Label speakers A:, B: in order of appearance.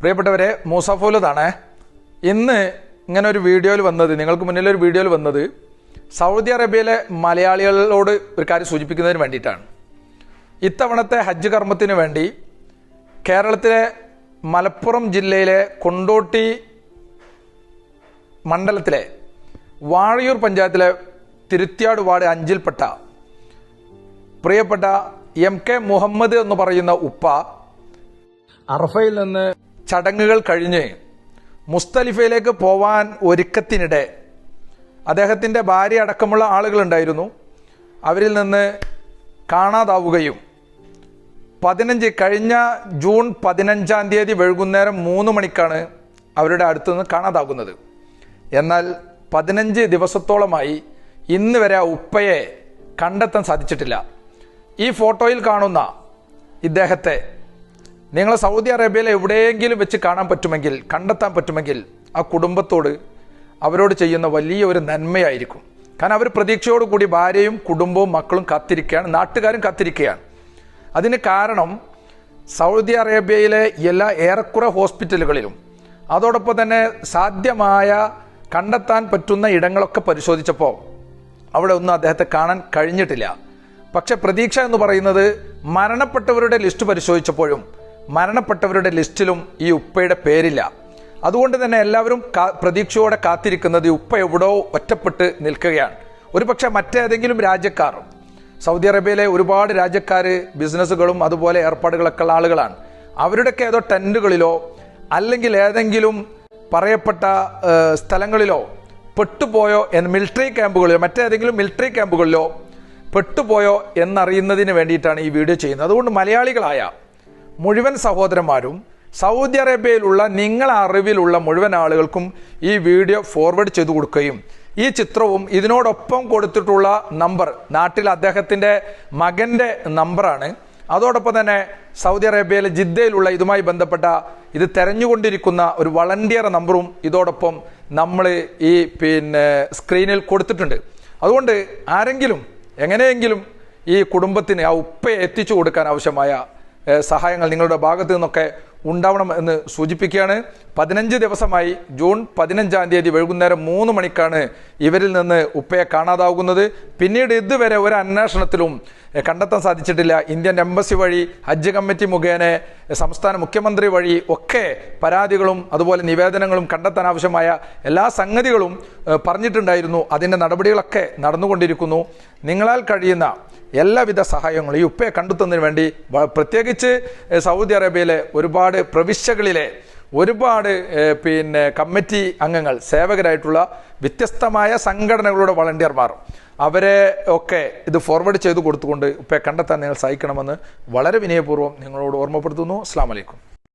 A: പ്രിയപ്പെട്ടവരെ മൂസഫൂലതാണ്. ഇന്ന് ഇങ്ങനെ ഒരു വീഡിയോയിൽ വന്നത് നിങ്ങൾക്ക് മുന്നിൽ ഒരു വീഡിയോയിൽ വന്നത് സൗദി അറേബ്യയിലെ മലയാളികളോട് ഒരു കാര്യം സൂചിപ്പിക്കുന്നതിന് വേണ്ടിയിട്ടാണ്. ഇത്തവണത്തെ ഹജ്ജ് കർമ്മത്തിന് വേണ്ടി കേരളത്തിലെ മലപ്പുറം ജില്ലയിലെ കൊണ്ടോട്ടി മണ്ഡലത്തിലെ വാഴയൂർ പഞ്ചായത്തിലെ തിരുത്തിയാട് വാർഡ് അഞ്ചിൽപ്പെട്ട പ്രിയപ്പെട്ട എം കെ മുഹമ്മദ് എന്ന് പറയുന്ന ഉപ്പ അറഫയിൽ നിന്ന് ചടങ്ങുകൾ കഴിഞ്ഞ് മുസ്തലിഫയിലേക്ക് പോവാൻ ഒരുക്കത്തിനിടെ അദ്ദേഹത്തിന്റെ ഭാര്യ അടക്കമുള്ള ആളുകളുണ്ടായിരുന്നു. അവരിൽ നിന്ന് കാണാതാവുകയും പതിനഞ്ച് കഴിഞ്ഞ ജൂൺ പതിനഞ്ചാം തീയതി വൈകുന്നേരം മൂന്ന് മണിക്കാണ് അവരുടെ അടുത്തു നിന്ന് കാണാതാകുന്നത്. എന്നാൽ പതിനഞ്ച് ദിവസത്തോളമായി ഇന്ന് വരെ ആ ഉപ്പയെ കണ്ടെത്താൻ സാധിച്ചിട്ടില്ല. ഈ ഫോട്ടോയിൽ കാണുന്ന ഇദ്ദേഹത്തെ നിങ്ങൾ സൗദി അറേബ്യയിൽ എവിടെയെങ്കിലും വെച്ച് കാണാൻ പറ്റുമെങ്കിൽ കണ്ടെത്താൻ പറ്റുമെങ്കിൽ ആ കുടുംബത്തോട് അവരോട് ചെയ്യുന്ന വലിയ ഒരു നന്മയായിരിക്കും. കാരണം അവർ പ്രതീക്ഷയോടുകൂടി ഭാര്യയും കുടുംബവും മക്കളും കാത്തിരിക്കുകയാണ് നാട്ടുകാരും കാത്തിരിക്കുകയാണ്. അതിന് കാരണം സൗദി അറേബ്യയിലെ എല്ലാ ഏറെക്കുറെ ഹോസ്പിറ്റലുകളിലും അതോടൊപ്പം തന്നെ സാധ്യമായ കണ്ടെത്താൻ പറ്റുന്ന ഇടങ്ങളൊക്കെ പരിശോധിച്ചപ്പോൾ അവിടെ ഒന്നും അദ്ദേഹത്തെ കാണാൻ കഴിഞ്ഞിട്ടില്ല. പക്ഷെ പ്രതീക്ഷ എന്ന് പറയുന്നത് മരണപ്പെട്ടവരുടെ ലിസ്റ്റ് പരിശോധിച്ചപ്പോഴും മരണപ്പെട്ടവരുടെ ലിസ്റ്റിലും ഈ ഉപ്പയുടെ പേരില്ല. അതുകൊണ്ട് തന്നെ എല്ലാവരും പ്രതീക്ഷയോടെ കാത്തിരിക്കുന്നത് ഈ ഉപ്പ എവിടോ ഒറ്റപ്പെട്ട് നിൽക്കുകയാണ്. ഒരുപക്ഷെ മറ്റേതെങ്കിലും രാജ്യക്കാർ സൗദി അറേബ്യയിലെ ഒരുപാട് രാജ്യക്കാർ ബിസിനസ്സുകളും അതുപോലെ ഏർപ്പാടുകളൊക്കെ ഉള്ള ആളുകളാണ്. അവരുടെയൊക്കെ ഏതോ ടെന്റുകളിലോ അല്ലെങ്കിൽ ഏതെങ്കിലും പറയപ്പെട്ട സ്ഥലങ്ങളിലോ പെട്ടുപോയോ എന്ന് മിലിറ്ററി ക്യാമ്പുകളിലോ മറ്റേതെങ്കിലും മിലിറ്ററി ക്യാമ്പുകളിലോ പെട്ടുപോയോ എന്നറിയുന്നതിന് വേണ്ടിയിട്ടാണ് ഈ വീഡിയോ ചെയ്യുന്നത്. അതുകൊണ്ട് മലയാളികളായ മുഴുവൻ സഹോദരന്മാരും സൗദി അറേബ്യയിലുള്ള നിങ്ങളെ അറിവിലുള്ള മുഴുവൻ ആളുകൾക്കും ഈ വീഡിയോ ഫോർവേഡ് ചെയ്തു കൊടുക്കുകയും ഈ ചിത്രവും ഇതിനോടൊപ്പം കൊടുത്തിട്ടുള്ള നമ്പർ നാട്ടിൽ അദ്ദേഹത്തിന്റെ മകന്റെ നമ്പറാണ് അതോടൊപ്പം തന്നെ സൗദി അറേബ്യയിലെ ജിദ്ദയിലുള്ള ഇതുമായി ബന്ധപ്പെട്ട ഇത് തെരഞ്ഞുകൊണ്ടിരിക്കുന്ന ഒരു വളണ്ടിയർ നമ്പറും ഇതോടൊപ്പം നമ്മൾ ഈ പിന്നെ സ്ക്രീനിൽ കൊടുത്തിട്ടുണ്ട്. അതുകൊണ്ട് ആരെങ്കിലും എങ്ങനെയെങ്കിലും ഈ കുടുംബത്തിന് ആ ഉപ്പയെ എത്തിച്ചു കൊടുക്കാൻ ആവശ്യമായ സഹായങ്ങൾ നിങ്ങളുടെ ഭാഗത്തു നിന്നൊക്കെ ഉണ്ടാവണം എന്ന് സൂചിപ്പിക്കുകയാണ്. പതിനഞ്ച് ദിവസമായി ജൂൺ പതിനഞ്ചാം തീയതി വൈകുന്നേരം മൂന്ന് മണിക്കാണ് ഇവരിൽ നിന്ന് ഉപ്പയെ കാണാതാകുന്നത് പിന്നീട് ഇതുവരെ ഒരു അന്വേഷണത്തിലും കണ്ടെത്താൻ സാധിച്ചിട്ടില്ല. ഇന്ത്യൻ എംബസി വഴി ഹജ്ജ് കമ്മിറ്റി മുഖേന സംസ്ഥാന മുഖ്യമന്ത്രി വഴി ഒക്കെ പരാതികളും അതുപോലെ നിവേദനങ്ങളും കണ്ടെത്താൻ ആവശ്യമായ എല്ലാ സംഗതികളും പറഞ്ഞിട്ടുണ്ടായിരുന്നു. അതിന്റെ നടപടികളൊക്കെ നടന്നുകൊണ്ടിരിക്കുന്നു. നിങ്ങളാൽ കഴിയുന്ന എല്ലാവിധ സഹായങ്ങളും ഈ ഉപ്പയെ കണ്ടെത്തുന്നതിന് വേണ്ടി പ്രത്യേകിച്ച് സൗദി അറേബ്യയിലെ ഒരുപാട് പ്രവിശ്യകളിലെ ഒരുപാട് പിന്നെ കമ്മിറ്റി അംഗങ്ങൾ സേവകരായിട്ടുള്ള വ്യത്യസ്തമായ സംഘടനകളുടെ വളണ്ടിയർമാർ അവരെ ഒക്കെ ഇത് ഫോർവേഡ് ചെയ്ത് കൊടുത്തുകൊണ്ട് ഇപ്പം കണ്ടെത്താൻ നിങ്ങൾ സഹായിക്കണമെന്ന് വളരെ വിനയപൂർവം നിങ്ങളോട് ഓർമ്മപ്പെടുത്തുന്നു. അസ്സാം വലൈക്കും